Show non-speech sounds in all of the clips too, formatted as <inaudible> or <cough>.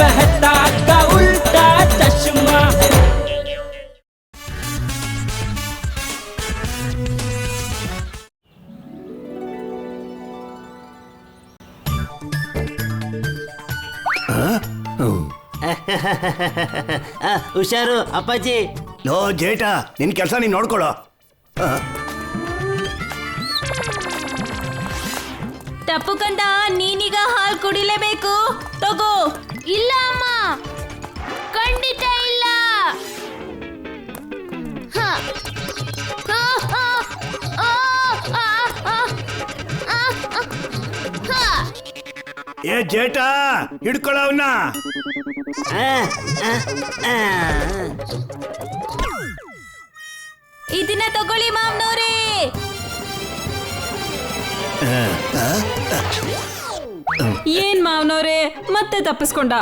मेहता का उल्टा चश्मा ಆ, ಹುಷಾರು ಅಪ್ಪಾಜಿ ಲೋ ಜೇಟ ನಿನ್ ಕೆಲಸ ನೀನ್ ನೋಡ್ಕೊಳ್ಳೋ ಟಪ್ಪು ಕಂದ ನೀನೀಗ ಹಾಲು ಕುಡಿಲೇಬೇಕು ತಗೋ ಇಲ್ಲ ಅಮ್ಮ ಖಂಡಿತ ಇಲ್ಲ ಹ. ಹ, ಹ, ಆ, ಆ, ಆ, ಆ, ಆ, ಹ. ಏ ಜೇಟ ಅವನ್ನ ಆ. ಇದನ್ನ ತಗೊಳ್ಳಿ ಮಾಮ್ನವ್ರೆ ಏನ್ ಮಾವನವ್ರೆ? ಮತ್ತೆ ತಪ್ಪಿಸ್ಕೊಂಡ.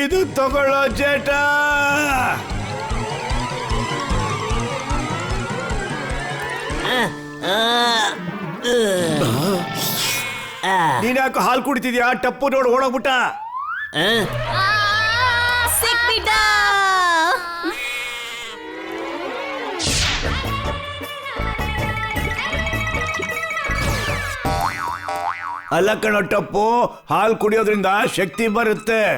ಇದು ತಗೊಳ್ಳೋ ಜೇಟ. ನೀನ್ ಯಾಕೆ ಹಾಲು ಕುಡಿತಿದ್ಯಾ? ಟಪ್ಪು ನೋಡ್ ಓಡೋಗ್ಬಿಟ್ಟ. ಸಿಕ್ಬಿಟ್ಟ. ಅಲ್ಲ ಕಣೋ ಟಪ್ಪು ಹಾಲು ಕುಡಿಯೋದ್ರಿಂದ ಶಕ್ತಿ ಬರುತ್ತೆ.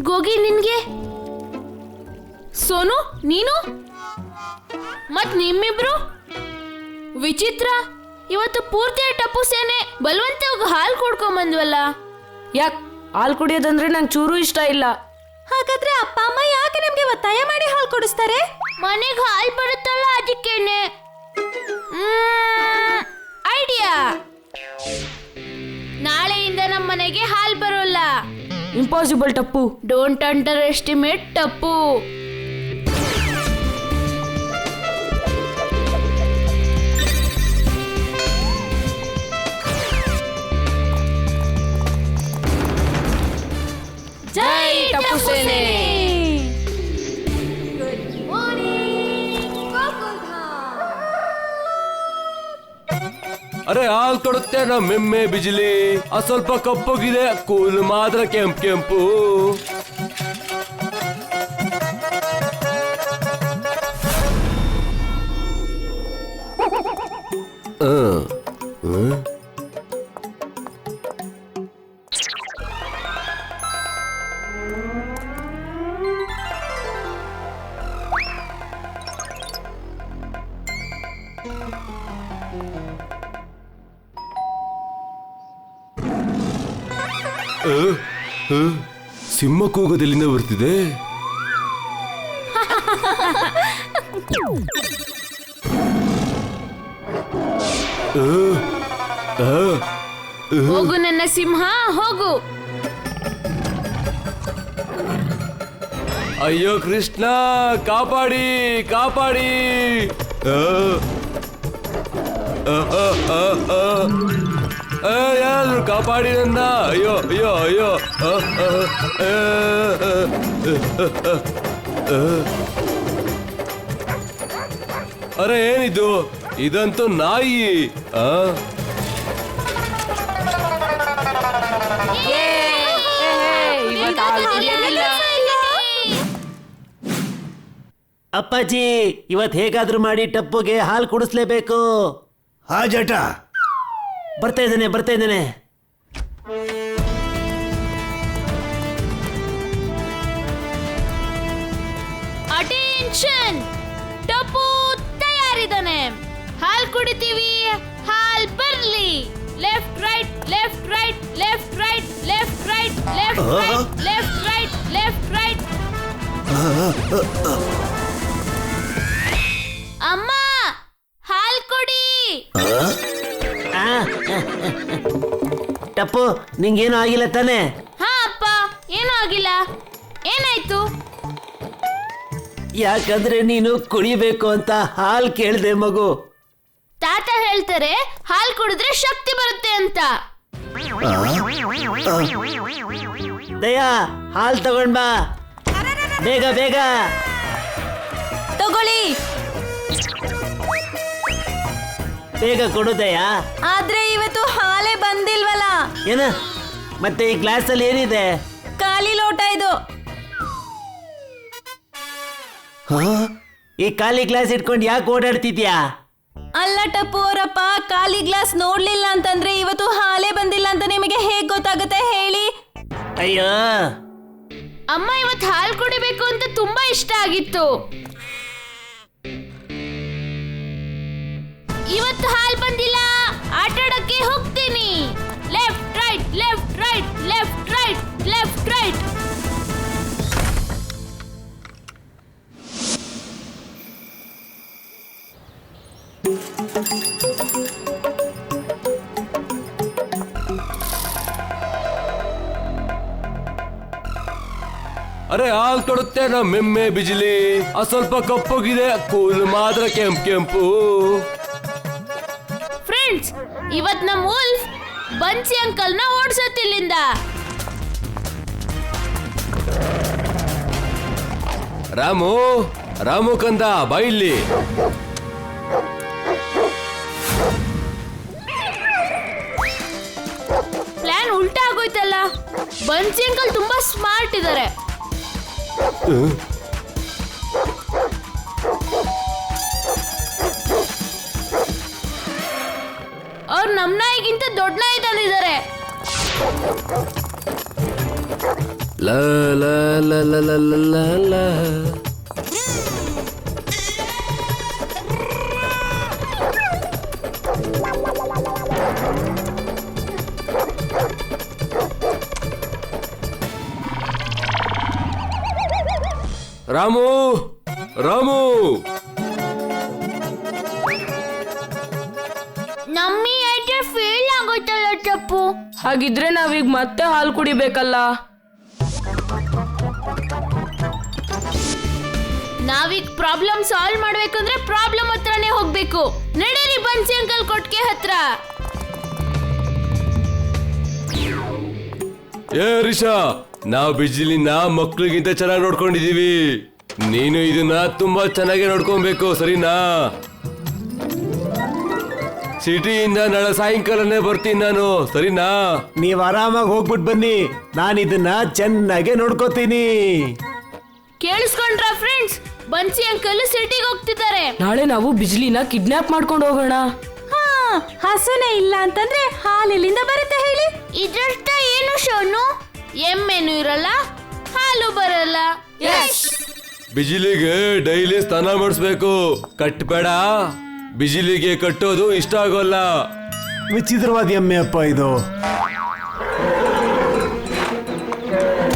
ಗೋಗಿ ನಿನ್ಗೆ? ಸೋನು ನೀನು? ಮತ್ ನಿಮ್ಮಿಬ್ರು? ವಿಚಿತ್ರ. ಇವತ್ತು ಪೂರ್ತಿ ಟಪ್ಪು ಸೇನೆ ಬಲವಂತವಾಗಿ ಹಾಲು ಕುಡ್ಕೊಂಡ್ ಬಂದ್ವಲ್ಲ? ಯಾಕ್ ಹಾಲು ಕುಡಿಯೋದಂದ್ರೆ ನಂಗೆ ಚೂರು ಇಷ್ಟ ಇಲ್ಲ. ಹಾಗಾದ್ರೆ ಅಪ್ಪ ಅಮ್ಮ ಯಾಕೆ ನಮ್ಗೆ ಒತ್ತಾಯ ಮಾಡಿ ಹಾಲು ಕೊಡಿಸ್ತಾರೆ? ಮನೆಗೆ ಹಾಲು ಬರುತ್ತಲ್ಲ ಅದಕ್ಕೇನೆ. ಇಂಪಾಸಿಬಲ್ ಟಪ್ಪು ಡೋಂಟ್ ಅಂಡರ್ ಎಸ್ಟಿಮೇಟ್ ತಪ್ಪು ಅರೆ ಹಾಲ್ ಕೊಡುತ್ತೆ ನಮ್ಮ ಎಮ್ಮೆ ಬಿಜಿಲಿ ಆ ಸ್ವಲ್ಪ ಕಪ್ಪಗಿದೆ ಕೂಲ್ ಮಾತ್ರ ಕೆಂಪು ಕೆಂಪು ಆ, ಆ. ಸಿಂಹ ಕೂಗೋದೆಲ್ಲಿಂದ ಬರ್ತಿದೆ ಹೋಗು ನನ್ನ ಸಿಂಹ ಹೋಗು. ಅಯ್ಯೋ ಕೃಷ್ಣ ಕಾಪಾಡಿ ಕಾಪಾಡಿ. ಆ, ಆ, ಆ, ಆ, ಕಾಪಾಡಿದಂದ ಆ, ಕಾಪಾಡಿ ನನ್ನ ಅಯ್ಯೋ. ಅಯ್ಯೋ ಅಯ್ಯೋ. ಅರೆ ಏನಿದು? ಇದಂತೂ ನಾಯಿ. ಆ? ಇವತ್ತು ಅಪ್ಪಾಜಿ ಇವತ್ ಹೇಗಾದ್ರೂ ಮಾಡಿ ಟಪ್ಪುಗೆ ಹಾಲು ಕುಡಿಸ್ಲೇಬೇಕು. ಹಾ ಜೇಟ. ಬರ್ತಾ ಇದ್ದೇನೆ ಬರ್ತಾ ಇದ್ದೇನೆ. ಅಟೆನ್ಷನ್ ಟಪ್ಪು ತಯಾರಿದ್ದಾನೆ. ಹಾಲ್ ಕುಡಿತೀವಿ ಹಾಲ್ ಬರ್ಲಿ. Left right left right left right left right left right left right left right ಅಮ್ಮ ಹಾಲ್ ಕೊಡಿ. <laughs> ಟಪ್ಪು ನಿಂಗೇನು ಆಗಿಲ್ಲ ತಾನೆ? ಹಾ ಅಪ್ಪ. ಏನೂ ಆಗಿಲ್ಲ. ಏನಾಯ್ತು? ಯಾಕಂದ್ರೆ ನೀನು ಕುಡಿಬೇಕು ಅಂತ ಹಾಲು ಕೇಳ್ದೆ ಮಗು. ತಾತ ಹೇಳ್ತಾರೆ ಹಾಲ್ ಕುಡಿದ್ರೆ ಶಕ್ತಿ ಬರುತ್ತೆ ಅಂತ. ದಯಾ ಹಾಲು ತಗೊಂಡ್ ಬಾ. ಬೇಗ ಬೇಗ. ತಗೊಳ್ಳಿ. ಬೇಗ ಕೊಡುದಯ್ಯ ಆದ್ರೆ ಇವತ್ತು ಹಾಲೇ ಬಂದಿಲ್ವಲ್ಲ. ಏನ? ಮತ್ತೆ ಈ ಗ್ಲಾಸ್ ಅಲ್ಲಿ ಏನಿದೆ? ಖಾಲಿ ಲೋಟ ಇದು. ಹಾ? ಈ ಖಾಲಿ ಗ್ಲಾಸ್ ಇಟ್ಕೊಂಡು ಯಾಕೆ ಓಡಾಡ್ತಿದ್ಯಾ? ಅಲ್ಲ ಟಪ್ಪು ಅವರಪ್ಪ ಖಾಲಿ ಗ್ಲಾಸ್ ನೋಡ್ಲಿಲ್ಲ ಅಂತಂದ್ರೆ ಇವತ್ತು ಹಾಲೇ ಬಂದಿಲ್ಲ ಅಂತ ನಿಮಗೆ ಹೇಗ್ ಗೊತ್ತಾಗುತ್ತೆ ಹೇಳಿ? ಅಯ್ಯೋ. ಅಮ್ಮ ಇವತ್ತು ಹಾಲು ಕುಡಿಬೇಕು ಅಂತ ತುಂಬಾ ಇಷ್ಟ ಆಗಿತ್ತು. ಇವತ್ತು ಹಾಲು ಬಂದಿಲ್ಲ. ಆಟಾಡಕ್ಕೆ ಹೋಗ್ತೀನಿ. Left right left right left right left right ಅರೆ ಹಾಲ್ ಕೊಡುತ್ತೆ ನಮ್ಮ ಎಮ್ಮೆ ಬಿಜಿಲಿ. ಆ ಸ್ವಲ್ಪ ಕಪ್ಪಗಿದೆ ಕೂಲ್ ಮಾತ್ರ ಕೆಂಪು ಕೆಂಪು. ಫ್ರೆಂಡ್ಸ್ ಇವತ್ ನಮ್ ಉಲ್ಫ್ ಬನ್ಸಿ ಅಂಕಲ್ನ ಓಡಿಸತ್ತಿಲ್ಲಿಂದ ರಾಮು ರಾಮು ಕಂದ ಬೈಲಿ ಪ್ಲಾನ್ ಉಲ್ಟಾ ಆಗೋಯ್ತಲ್ಲ. ಬನ್ಸಿ ಅಂಕಲ್ ತುಂಬಾ ಸ್ಮಾರ್ಟ್ ಇದ್ದಾರೆ ಅವ್ರು ನಮ್ಮ ನಾಯಿಗಿಂತ ದೊಡ್ಡ ನಾಯಿ ತಂದಿದ್ದಾರೆ ಲ ಲ ಲ ಲ ಲ ಲ ಲ. ರಾಮು ರಾಮು ಹಾಗಿದ್ರೆ ನಾವೀಗ ಮತ್ತೆ ಹಾಲು ಕುಡಿಬೇಕಲ್ಲ? ನಾವೀಗ ಪ್ರಾಬ್ಲಮ್ ಸಾಲ್ವ್ ಮಾಡ್ಬೇಕಂದ್ರೆ ಪ್ರಾಬ್ಲಮ್ ಹತ್ರನೇ ಹೋಗ್ಬೇಕು. ನಡೀರಿ ಬನ್ಸಿ ಅಂಕಲ್ ಕೊಟ್ಕೆ ಹತ್ರ. ಏ ರಿಷಾ ನಾವು ನಾ ಮಕ್ಳಿಗಿಂತ ಚೆನ್ನಾಗಿ ನೋಡ್ಕೊಂಡಿದೀವಿ ನೀನು ಇದನ್ನ ತುಂಬಾ ಚೆನ್ನಾಗಿ ನೋಡ್ಕೊಬೇಕು ಸರಿನಾ? ಸಿಟಿಯಿಂದ ನಾಳೆ ಸಾಯಂಕಾಲನೇ ಬರ್ತೀನಿ ನಾನು. ಸರಿನಾ? ನೀವ್ ಆರಾಮಾಗಿ ಹೋಗ್ಬಿಟ್ಟು ಬನ್ನಿ. ನಾನು ಇದನ್ನ ಚೆನ್ನಾಗೆ ನೋಡ್ಕೋತೀನಿ. ಕೇಳಿಸ್ಕೊಂಡ್ರ ಫ್ರೆಂಡ್ಸ್? ಬನ್ಸಿ ಅಂಕಲ್ ಸಿಟಿಗೆ ಹೋಗ್ತಿದ್ದಾರೆ. ನಾಳೆ ನಾವು ಬಿಜ್ಲಿನ ಕಿಡ್ನಾಪ್ ಮಾಡ್ಕೊಂಡು ಹೋಗೋಣ. ಹಾ ಹಸುನೇ ಇಲ್ಲ ಅಂತಂದ್ರೆ ಹಾಲೆಲ್ಲಿಂದ ಬರುತ್ತೆ ಹೇಳಿ? ಇದ್ರಷ್ಟ ಏನು ಶೋನು? ಎಮ್ಮೆನು ಇರಲ್ಲ ಹಾಲು ಬರಲ್ಲ. ಬಿಜಿಲಿಗೆ ಡೈಲಿ ಸ್ನಾನ ಮಾಡಿಸ್ಬೇಕು. ಕಟ್ಬೇಡ. ಬಿಜಿಲಿಗೆ ಕಟ್ಟೋದು ಇಷ್ಟ ಆಗೋಲ್ಲ. ವಿಚಿತ್ರವಾದ ಎಮ್ಮೆ ಅಪ್ಪ ಇದು.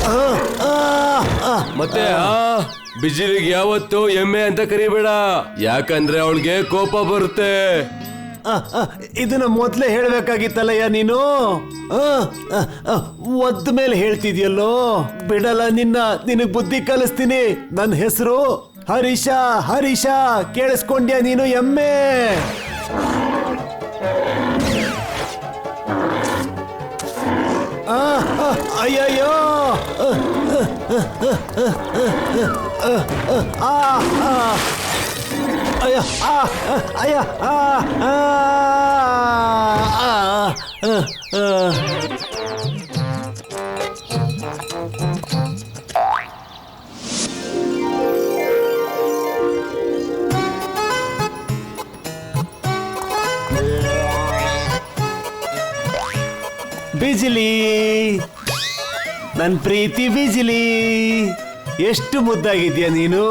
ಆ, ಆ, ಆ. ಮತ್ತೆ ಆ ಬಿಜಿಲಿಗೆ ಯಾವತ್ತು ಎಮ್ಮೆ ಅಂತ ಕರಿಬೇಡ. ಯಾಕಂದ್ರೆ ಅವಳಿಗೆ ಕೋಪ ಬರುತ್ತೆ. ಆ, ಆ, ಇದನ್ನ ಮೊದ್ಲೇ ಹೇಳ್ಬೇಕಾಗಿತ್ತಲ್ಲಯ್ಯ ನೀನು? ಆ, ಆ, ಆ, ಒದ್ದ ಮೇಲೆ ಹೇಳ್ತಿದ್ಯಲ್ಲೋ? ಬಿಡಲ್ಲ ನಿನ್ನ ನಿನಗ್ ಬುದ್ಧಿ ಕಲಿಸ್ತೀನಿ. ನನ್ನ ಹೆಸರು ಹರೀಶ ಹರೀಶ ಕೇಳಿಸ್ಕೊಂಡ್ಯ ನೀನು ಎಮ್ಮೆ ಅಯ್ಯಯ್ಯೋ ಅಯ್ಯ ಅಯ್ಯ ಬಿಜಿಲಿ ನನ್ ಪ್ರೀತಿ ಬಿಜಿಲಿ ಎಷ್ಟು ಮುದ್ದಾಗಿದ್ಯಾ ನೀನು?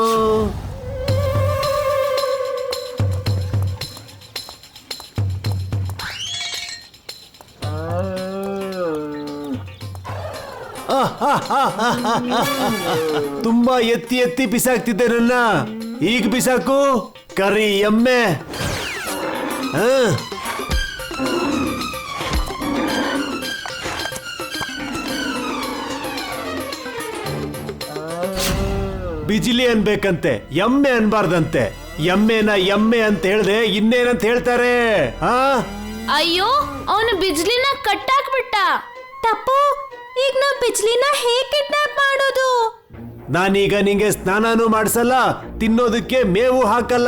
<laughs> ತುಂಬಾ ಎತ್ತಿ ಎತ್ತಿ ಬಿಸಾಕ್ತಿದ್ದೆ ನನ್ನ. ಈಗ ಬಿಸಾಕು? ಕರಿ ಎಮ್ಮೆ. ಆ. ಬಿಜಿಲಿ ಅನ್ಬೇಕಂತೆ ಎಮ್ಮೆ ಅನ್ಬಾರ್ದಂತೆ. ಎಮ್ಮೆನ ಎಮ್ಮೆ ಅಂತ ಹೇಳ್ದೆ ಇನ್ನೇನಂತ ಹೇಳ್ತಾರೆ? ಆ? ಅಯ್ಯೋ ಅವನು ಬಿಜ್ಲಿನ ಕಟ್ಟಾಕ್ಬಿಟ್ಟ. ತಪ್ಪು ಈಗ ನಾವು ಬಿಜ್ಲಿನ ಹೇಗ್ ಕಿಡ್ನಾಪ್ ಮಾಡೋದು? ನಾನೀಗ ನಿಂಗೆ ಸ್ನಾನನೂ ಮಾಡಿಸಲ್ಲ ತಿನ್ನೋದಕ್ಕೆ ಮೇವು ಹಾಕಲ್ಲ.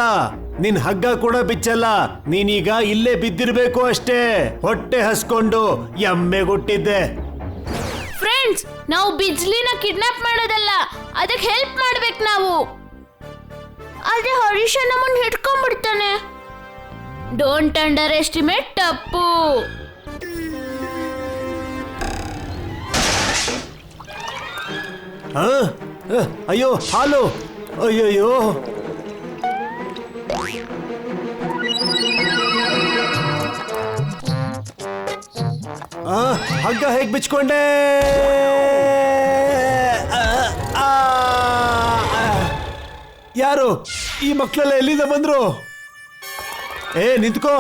ನಿನ್ ಹಗ್ಗ ಕೂಡ ಬಿಚ್ಚಲ್ಲ ನೀನೀಗ ಇಲ್ಲೇ ಬಿದ್ದಿರ್ಬೇಕು ಅಷ್ಟೇ. ಹೊಟ್ಟೆ ಹಸ್ಕೊಂಡು ಎಮ್ಮೆಗುಟ್ಟಿದ್ದೆ ಫ್ರೆಂಡ್ಸ್, ನಾವು ಬಿಜ್ಲಿನ ಕಿಡ್ನಾಪ್ ಮಾಡೋದಲ್ಲ, ಅದಕ್ಕೆ ಹೆಲ್ಪ್ ಮಾಡ್ಬೇಕು ನಾವು. ಆದ್ರೆ ಹರೀಶ ನಮ್ಮನ್ನ ಹಿಡ್ಕೊಂಡ್ಬಿಡ್ತಾನೆ ಡೋಂಟ್ ಅಂಡರ್ ಎಸ್ಟಿಮೇಟ್ ತಪ್ಪು ಅಯ್ಯೋ, ಹಾಲು. ಅಯ್ಯಯ್ಯೋ. ಆ, ಹಗ್ಗ ಹೇಗೆ ಬಿಚ್ಕೊಂಡೆ. ಯಾರು? ಈ ಮಕ್ಕಳೆಲ್ಲ ಎಲ್ಲಿಂದ ಬಂದ್ರು? ಏ ನಿಂತ್ಕೋ.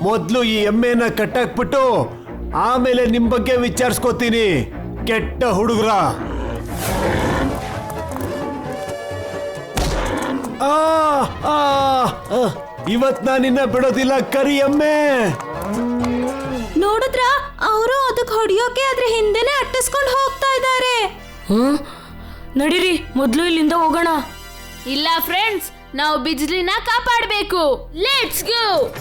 ಮೊದ್ಲು ಈ ಎಮ್ಮೆನ ಕಟ್ಟಾಕ್ಬಿಟ್ಟು ಆಮೇಲೆ ನಿಮ್ ಬಗ್ಗೆ ವಿಚಾರಿಸ್ಕೋತೀನಿ. ಕೆಟ್ಟ ಹುಡುಗ್ರ. ಆ, ಆ, ಆ. ಇವತ್ ನಾನಿನ್ನ ನಿನ್ನ ಬಿಡೋದಿಲ್ಲ ಕರಿ ಎಮ್ಮೆ. ನೋಡಿದ್ರ ಅವರು ಅದಕ್ಕೆ ಹೊಡಿಯೋಕೆ ಅದ್ರ ಹಿಂದೆನೆ ಅಟ್ಟಿಸ್ಕೊಂಡು ಹೋಗ್ತಾ ಇದ್ದಾರೆ. ಹ್ಮ್? ನಡೀರಿ ಮೊದ್ಲು ಇಲ್ಲಿಂದ ಹೋಗೋಣ. ಇಲ್ಲ ಫ್ರೆಂಡ್ಸ್ ನಾವು ಬಿಜ್ಲಿನ ಕಾಪಾಡಬೇಕು. ಲೆಟ್ಸ್ ಗೋ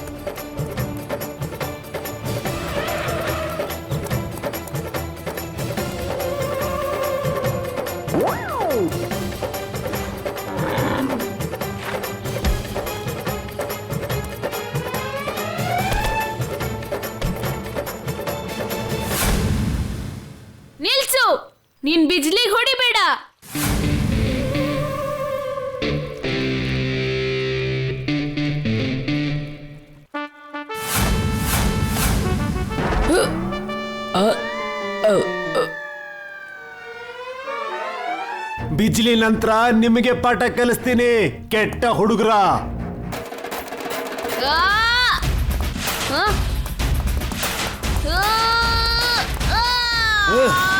ನೀನ್ ಬಿಜ್ಲಿ ಹೊಡಿಬೇಡ ಬಿಜ್ಲಿ ನಂತರ ನಿಮಗೆ ಪಾಠ ಕಲಿಸ್ತೀನಿ. ಕೆಟ್ಟ ಹುಡುಗರ. ಆ!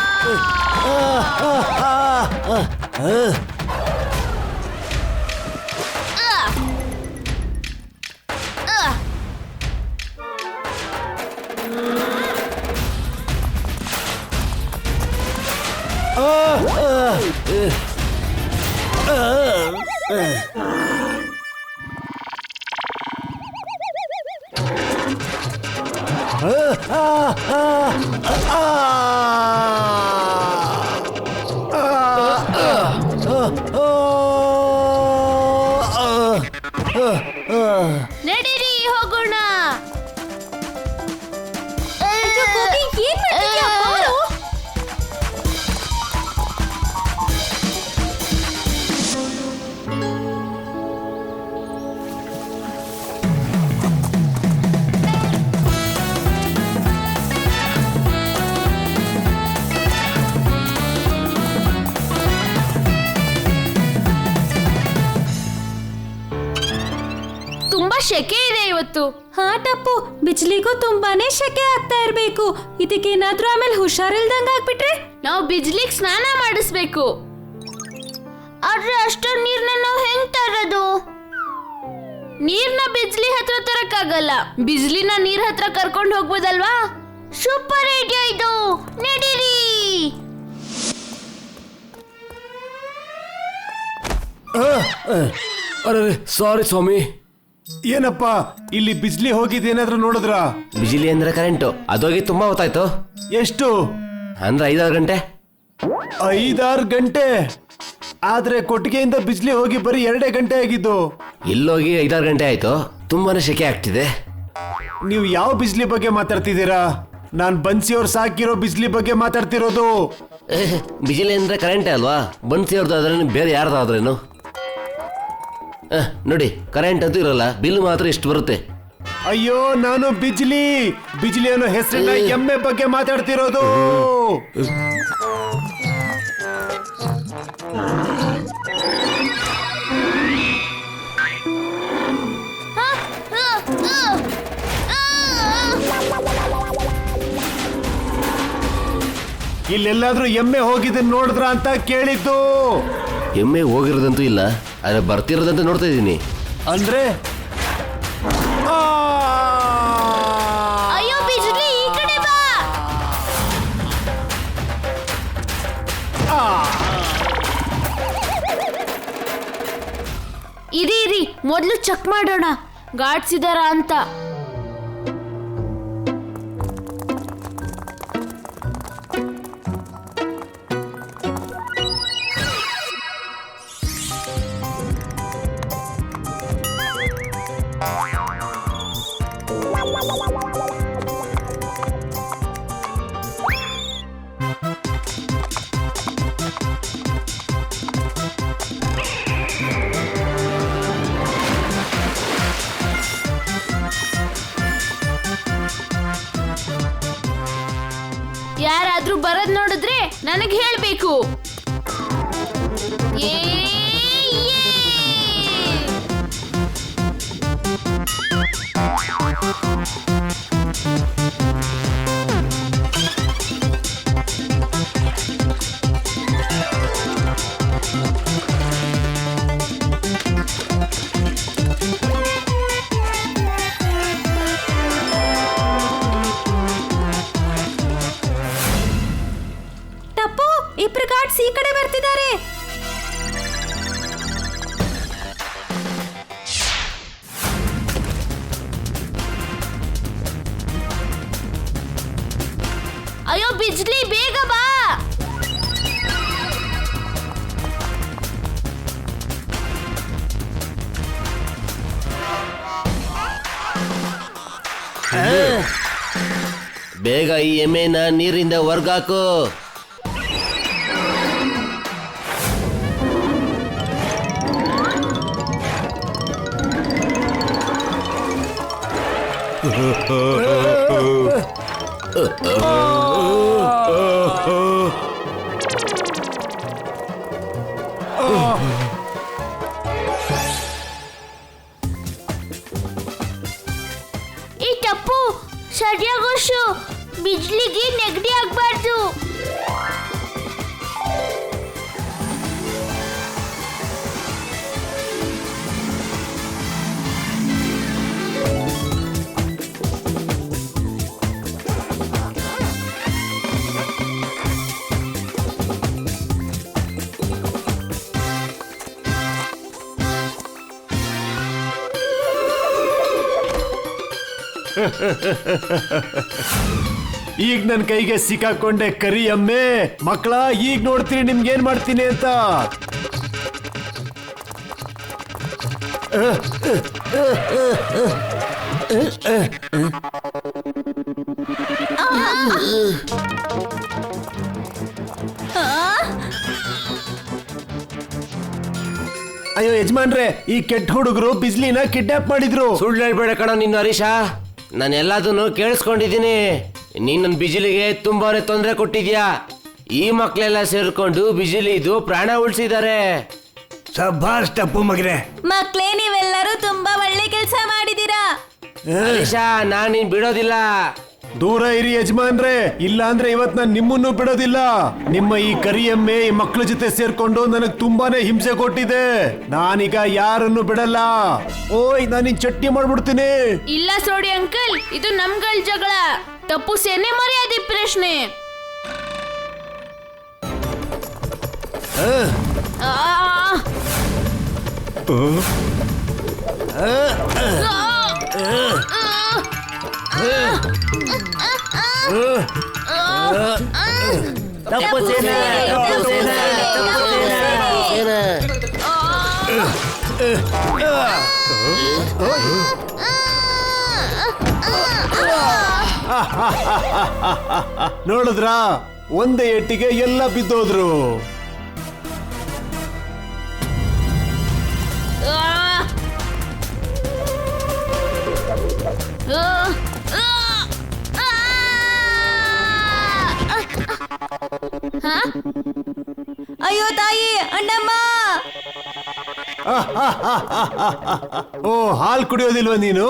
ನಡೀರಿ ಹಾ ಟಪ್ಪು ಬಿಜ್ಲಿಗೂ ತುಂಬಾನೇ ಶೆಕೆ ಆಗ್ತಾ ಇರ್ಬೇಕು. ಇದಕ್ಕೇನಾದ್ರೂ ಆಮೇಲೆ ಹುಷಾರಿಲ್ದಂಗ ಆಗ್ಬಿಟ್ರೆ? ನಾವು ಬಿಜ್ಲಿಗ್ ಸ್ನಾನ ಮಾಡಿಸ್ಬೇಕು. ಆದ್ರೆ ಅಷ್ಟೊಂದು ನೀರ್ನ ನಾವು ಹೆಂಗ್ ತರೋದು? ನೀರ್ನ ಬಿಜ್ಲಿ ಹತ್ರ ತರಕ್ಕಾಗಲ್ಲ. ಬಿಜ್ಲಿನ ನೀರ್ ಹತ್ರ ಕರ್ಕೊಂಡು ಹೋಗ್ಬೋದಲ್ವಾ? ಸೂಪರ್ ಐಡಿಯಾ ಇದು. ನಡೀರಿ. ಅರೆ ಸಾರಿ ಸ್ವಾಮಿ. ಏನಪ್ಪ ಇಲ್ಲಿ ಬಿಜ್ಲಿ ಹೋಗಿದ್ದೇನಾದ್ರೂ ನೋಡಿದ್ರ? ಬಿಜಿಲಿ ಅಂದ್ರೆ ಕರೆಂಟು. ಅದೋಗಿ ತುಂಬಾ ಹೊತ್ತಾಯ್ತು. ಎಷ್ಟು? ಅಂದ್ರೆ ಐದಾರು ಗಂಟೆ. ಐದಾರು ಗಂಟೆ? ಆದ್ರೆ ಕೊಟ್ಟಿಗೆಯಿಂದ ಬಿಜ್ಲಿ ಹೋಗಿ ಬರೀ ಎರಡೇ ಗಂಟೆ ಆಗಿದ್ದು. ಇಲ್ಲೋಗಿ ಐದಾರು ಗಂಟೆ ಆಯ್ತು. ತುಂಬಾನೇ ಶೆಕೆ ಆಗ್ತಿದೆ. ನೀವು ಯಾವ ಬಿಜ್ಲಿ ಬಗ್ಗೆ ಮಾತಾಡ್ತಿದ್ದೀರಾ? ನಾನ್ ಬನ್ಸಿಯವ್ರು ಸಾಕಿರೋ ಬಿಜ್ಲಿ ಬಗ್ಗೆ ಮಾತಾಡ್ತಿರೋದು. ಬಿಜ್ಲಿ ಅಂದ್ರೆ ಕರೆಂಟೇ ಅಲ್ವಾ? ಬನ್ಸಿ ಅವ್ರದ್ದಾದ್ರೆ ಬೇರೆ ಯಾರ್ದಾದ್ರೇನು? ಅಹ್, ನೋಡಿ ಕರೆಂಟ್ ಅಂತೂ ಇರಲ್ಲ ಬಿಲ್ ಮಾತ್ರ ಇಷ್ಟು ಬರುತ್ತೆ. ಅಯ್ಯೋ ನಾನು ಬಿಜ್ಲಿ. ಬಿಜ್ಲಿ ಅನ್ನೋ ಹೆಸರಿನ ಎಮ್ಮೆ ಬಗ್ಗೆ ಮಾತಾಡ್ತಿರೋದು. ಇಲ್ಲೆಲ್ಲಾದ್ರೂ ಎಮ್ಮೆ ಹೋಗಿದ್ದ ನೋಡಿದ್ರ ಅಂತ ಕೇಳಿದ್ದು. ಎಮ್ಮೆ ಹೋಗಿರೋದಂತೂ ಇಲ್ಲ. ಆದರೆ ಬರ್ತಿರೋದಂತ ನೋಡ್ತಾ ಇದ್ದೀನಿ. ಅಂದ್ರೆ! ಅಯ್ಯೋ ಬಿಜ್ಲಿ ಈ ಕಡೆ ಬಾ. ಇರಿ ಇರಿ ಮೊದಲು ಚೆಕ್ ಮಾಡೋಣ. ಗಾಡ್ಸಿದಾರ ಅಂತ. ಅಯ್ಯೋ ಬಿಜ್ಲಿ ಬೇಗ ಬಾ. ಬೇಗ ಈ ಎಮ್ಮೆನ ನೀರಿಂದ ಹೊರ್ಗಾಕು. ಈ ತಪ್ಪು ಸರಿಯಾಗೋಶು ಬಿಜ್ಲಿಗೆ ನೆಗಡಿ ಆಗ್ಬಾರ್ದು <laughs> ಈಗ ನನ್ನ ಕೈಗೆ ಸಿಕ್ಕಾಕೊಂಡೆ ಕರಿ ಅಮ್ಮೆ. ಮಕ್ಕಳ, ಈಗ ನೋಡ್ತೀನಿ ನಿಮ್ಗೆ ಏನ್ ಮಾಡ್ತೀನಿ ಅಂತ. ಅಯ್ಯೋ, ಯಜಮಾನ್ರೆ, ಈ ಕೆಟ್ಟ ಹುಡುಗರು ಬಿಜ್ಲಿನ ಕಿಡ್ನಾಪ್ ಮಾಡಿದ್ರು. ಸುಳ್ಳು ಹೇಳ್ಬೇಡ ಕಣ ನಿನ್ನ ಹರೀಶ. ನಾನು ಎಲ್ಲದನ್ನು ಕೇಳಿಸ್ಕೊಂಡಿದ್ದೀನಿ. ನೀನು ನನ್ನ ಬಿಜಿಲಿಗೆ ತುಂಬಾನೇ ತೊಂದರೆ ಕೊಟ್ಟಿದ್ಯಾ? ಈ ಮಕ್ಕಳೆಲ್ಲ ಸೇರ್ಕೊಂಡು ಬಿಜಿಲಿದು ಪ್ರಾಣ ಉಳಿಸಿದ್ದಾರೆ. ಸಬ್ಬಾಸ್ ಟಪ್ಪು ಮಗನೆ. ಮಕ್ಳೇ ನೀವೆಲ್ಲರೂ ತುಂಬಾ ಒಳ್ಳೆ ಕೆಲಸ ಮಾಡಿದೀರಾ ನಾನು ನಾನ್ ನೀನ್ ಬಿಡೋದಿಲ್ಲ. ದೂರ ಇರಿ ಯಜಮಾನ್ರೆ. ಇಲ್ಲ ಅಂದ್ರೆ ಇವತ್ ನಾನು ನಿಮ್ಮನ್ನು ಬಿಡೋದಿಲ್ಲ. ನಿಮ್ಮ ಈ ಕರಿಯಮ್ಮೆ ಈ ಮಕ್ಕಳ ಜೊತೆ ಸೇರ್ಕೊಂಡು ನನಗ್ ತುಂಬಾನೇ ಹಿಂಸೆ ಕೊಟ್ಟಿದೆ. ನಾನೀಗ ಯಾರನ್ನು ಬಿಡಲ್ಲ. ಓಯ್ ನಾನು ಚಟ್ನಿ ಮಾಡ್ಬಿಡ್ತೀನಿ. ಇಲ್ಲ ಸೋಡಿ ಅಂಕಲ್ ಇದು ನಮ್ಗಳ ಜಗಳ. ತಪ್ಪು ಸೇನೆ ಮರ್ಯಾದೆ ಪ್ರಶ್ನೆ. ಆ. ಆ, ಆ. ತಪ್ಪು ಸೇನೆ, ತಪ್ಪು ಸೇನೆ, ತಪ್ಪು ಸೇನೆ. ನೋಡಿದ್ರಾ ಒಂದೇ ಎಟ್ಟಿಗೆ ಎಲ್ಲ ಬಿದ್ದೋದ್ರು ಆ. ಹಾ? ಅಯ್ಯೋ ತಾಯಿ ಅಣ್ಣಮ್ಮ! ಓ ಹಾಲ್ ಕುಡಿಯೋದಿಲ್ವ ನೀನು?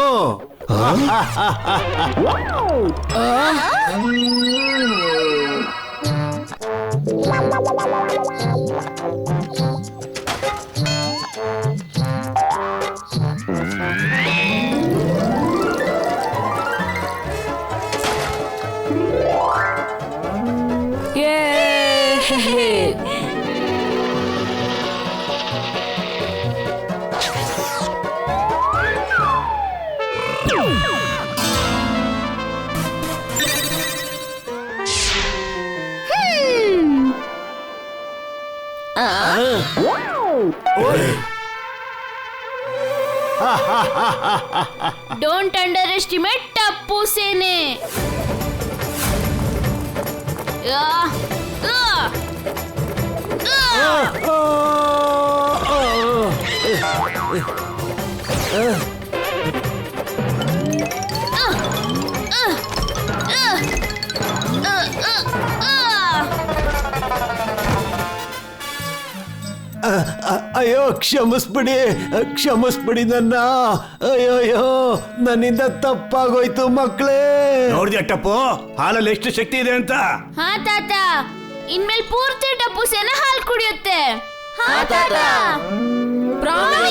Don't underestimate Tappu Sene. ಅಯ್ಯೋ ಕ್ಷಮಿಸ್ಬಿಡಿ ಕ್ಷಮಿಸ್ಬಿಡಿ ನನ್ನ. ಅಯ್ಯೋ ಅಯ್ಯೋ ನನ್ನಿಂದ ತಪ್ಪಾಗೋಯ್ತು ಮಕ್ಕಳೇ. ನೋಡಿದ್ಯಾ ಟಪ್ಪು ಹಾಲಲ್ಲಿ ಎಷ್ಟು ಶಕ್ತಿ ಇದೆ ಅಂತ? ಹಾ ತಾತ. ಇನ್ಮೇಲೆ ಪೂರ್ತಿ ಟಪ್ಪು ಸೆನ ಹಾಲು ಕುಡಿಯುತ್ತೆ. ಹಾ ತಾತ. ಪ್ರಾಣ